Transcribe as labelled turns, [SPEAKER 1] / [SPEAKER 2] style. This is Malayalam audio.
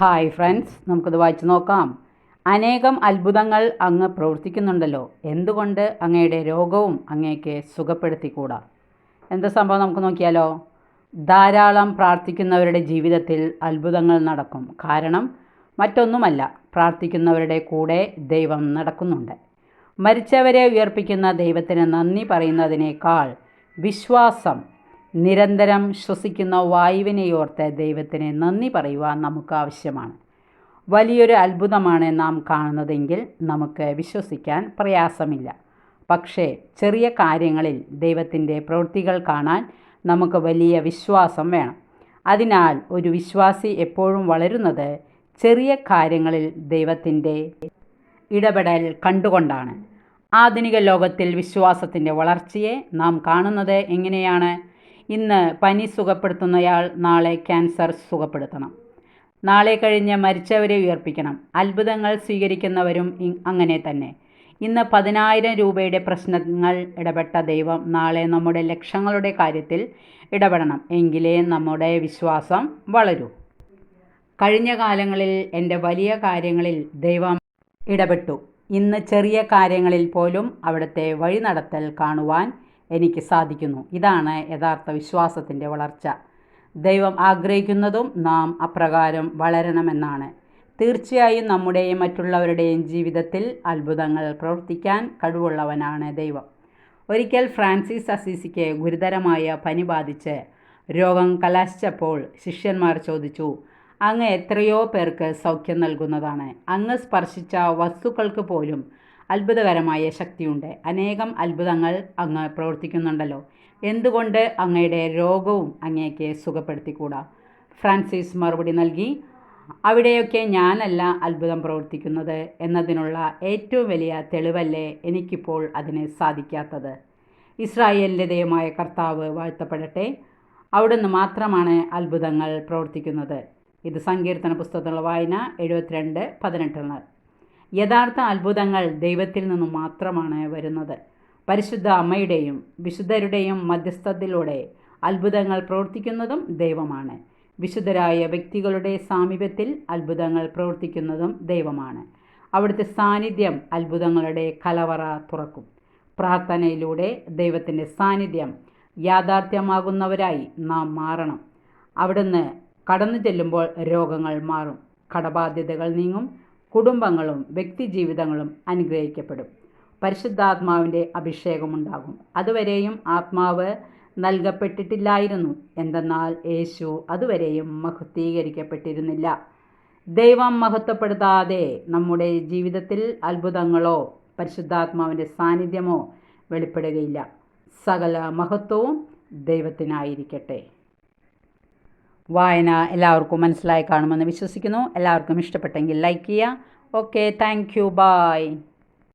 [SPEAKER 1] ഹായ് ഫ്രണ്ട്സ് നമുക്കത് വായിച്ചു നോക്കാം. അനേകം അത്ഭുതങ്ങൾ അങ്ങ് പ്രവർത്തിക്കുന്നുണ്ടല്ലോ. എന്തുകൊണ്ട് അങ്ങയുടെ രോഗവും അങ്ങേക്ക് സുഖപ്പെടുത്തിക്കൂടാ? എന്താ സംഭവം നമുക്ക് നോക്കിയാലോ? ധാരാളം പ്രാർത്ഥിക്കുന്നവരുടെ ജീവിതത്തിൽ അത്ഭുതങ്ങൾ നടക്കും. കാരണം മറ്റൊന്നുമല്ല പ്രാർത്ഥിക്കുന്നവരുടെ കൂടെ ദൈവം നടക്കുന്നുണ്ട്. മരിച്ചവരെ ഉയർപ്പിക്കുന്ന ദൈവത്തിന് നന്ദി പറയുന്നതിനേക്കാൾ വിശ്വാസം നിരന്തരം ശ്വസിക്കുന്ന വായുവിനെയോർത്ത് ദൈവത്തിന് നന്ദി പറയുവാൻ നമുക്ക് ആവശ്യമാണ് വലിയൊരു അത്ഭുതമാണ് നാം കാണുന്നതെങ്കിൽ നമുക്ക് വിശ്വസിക്കാൻ പ്രയാസമില്ല. പക്ഷേ ചെറിയ കാര്യങ്ങളിൽ ദൈവത്തിന്റെ പ്രവൃത്തികൾ കാണാൻ നമുക്ക് വലിയ വിശ്വാസം വേണം. അതിനാൽ ഒരു വിശ്വാസി എപ്പോഴും വളരുന്നത് ചെറിയ കാര്യങ്ങളിൽ ദൈവത്തിന്റെ ഇടപെടൽ കണ്ടുകൊണ്ടാണ്. ആധുനിക ലോകത്തിൽ വിശ്വാസത്തിന്റെ വളർച്ചയെ നാം കാണുന്നത് എങ്ങനെയാണ്? ഇന്ന് പനി സുഖപ്പെടുത്തുന്നയാൾ നാളെ ക്യാൻസർ സുഖപ്പെടുത്തണം. നാളെ കഴിഞ്ഞ് മരിച്ചവരെ ഉയർപ്പിക്കണം. അത്ഭുതങ്ങൾ സ്വീകരിക്കുന്നവരും അങ്ങനെ തന്നെ. ഇന്ന് പതിനായിരം രൂപയുടെ പ്രശ്നങ്ങൾ ഇടപെട്ട ദൈവം നാളെ നമ്മുടെ ലക്ഷങ്ങളുടെ കാര്യത്തിൽ ഇടപെടണം. എങ്കിലേ നമ്മുടെ വിശ്വാസം വളരൂ. കഴിഞ്ഞ കാലങ്ങളിൽ എന്റെ വലിയ കാര്യങ്ങളിൽ ദൈവം ഇടപെട്ടു. ഇന്ന് ചെറിയ കാര്യങ്ങളിൽ പോലും അവിടുത്തെ വഴി നടത്തൽ കാണുവാൻ എനിക്ക് സാധിക്കുന്നു. ഇതാണ് യഥാർത്ഥ വിശ്വാസത്തിന്റെ വളർച്ച. ദൈവം ആഗ്രഹിക്കുന്നതും നാം അപ്രകാരം വളരണമെന്നാണ്. തീർച്ചയായും നമ്മുടെയും മറ്റുള്ളവരുടെയും ജീവിതത്തിൽ അത്ഭുതങ്ങൾ പ്രവർത്തിക്കാൻ കഴിവുള്ളവനാണ് ദൈവം. ഒരിക്കൽ ഫ്രാൻസിസ് അസീസിക്ക് ഗുരുതരമായ പനി ബാധിച്ച് രോഗം കലാശിച്ചപ്പോൾ ശിഷ്യന്മാർ ചോദിച്ചു അങ്ങ് എത്രയോ പേർക്ക് സൗഖ്യം നൽകുന്നതാണ്. അങ്ങ് സ്പർശിച്ച വസ്തുക്കൾക്ക് പോലും അത്ഭുതകരമായ ശക്തിയുണ്ട്. അനേകം അത്ഭുതങ്ങൾ അങ്ങ് പ്രവർത്തിക്കുന്നുണ്ടല്ലോ. എന്തുകൊണ്ട് അങ്ങയുടെ രോഗവും അങ്ങേക്ക് സുഖപ്പെടുത്തിക്കൂടാ? ഫ്രാൻസിസ് മറുപടി നൽകി അവിടെയൊക്കെ ഞാനല്ല അത്ഭുതം പ്രവർത്തിക്കുന്നത് എന്നതിനുള്ള ഏറ്റവും വലിയ തെളിവല്ലേ എനിക്കിപ്പോൾ അതിന് സാധിക്കാത്തത്? ഇസ്രായേലിന്റെ ദൈവമായ കർത്താവ് വാഴ്ത്തപ്പെടട്ടെ. അവിടുന്ന് മാത്രമാണ് അത്ഭുതങ്ങൾ പ്രവർത്തിക്കുന്നത്. ഇത് സങ്കീർത്തന പുസ്തകത്തിലുള്ള വായന എഴുപത്തിരണ്ട് പതിനെട്ടിന് യഥാർത്ഥ അത്ഭുതങ്ങൾ ദൈവത്തിൽ നിന്നു മാത്രമാണ് വരുന്നത്. പരിശുദ്ധ അമ്മയുടെയും വിശുദ്ധരുടെയും മധ്യസ്ഥത്തിലൂടെ അത്ഭുതങ്ങൾ പ്രവർത്തിക്കുന്നതും ദൈവമാണ്. വിശുദ്ധരായ വ്യക്തികളുടെ സാമീപ്യത്തിൽ അത്ഭുതങ്ങൾ പ്രവർത്തിക്കുന്നതും ദൈവമാണ്. അവിടുത്തെ സാന്നിധ്യം അത്ഭുതങ്ങളുടെ കലവറ തുറക്കും. പ്രാർത്ഥനയിലൂടെ ദൈവത്തിന്റെ സാന്നിധ്യം യാഥാർത്ഥ്യമാകുന്നവരായി നാം മാറണം. അവിടുന്ന് കടന്നു ചെല്ലുമ്പോൾ രോഗങ്ങൾ മാറും. കടബാധ്യതകൾ നീങ്ങും. കുടുംബങ്ങളും വ്യക്തിജീവിതങ്ങളും അനുഗ്രഹിക്കപ്പെടും. പരിശുദ്ധാത്മാവിന്റെ അഭിഷേകമുണ്ടാകും. അതുവരെയും ആത്മാവ് നൽകപ്പെട്ടിട്ടില്ലായിരുന്നു. എന്തെന്നാൽ യേശു അതുവരെയും മഹത്വീകരിക്കപ്പെട്ടിരുന്നില്ല. ദൈവം മഹത്വപ്പെടുത്താതെ നമ്മുടെ ജീവിതത്തിൽ അത്ഭുതങ്ങളോ പരിശുദ്ധാത്മാവിന്റെ സാന്നിധ്യമോ വെളിപ്പെടുകയില്ല. സകല മഹത്വവും ദൈവത്തിനായിരിക്കട്ടെ. വായന എല്ലാവർക്കും മനസ്സിലായി കാണുമെന്ന് വിശ്വസിക്കുന്നു. എല്ലാവർക്കും ഇഷ്ടപ്പെട്ടെങ്കിൽ ലൈക്ക് ചെയ്യുക. Okay thank you bye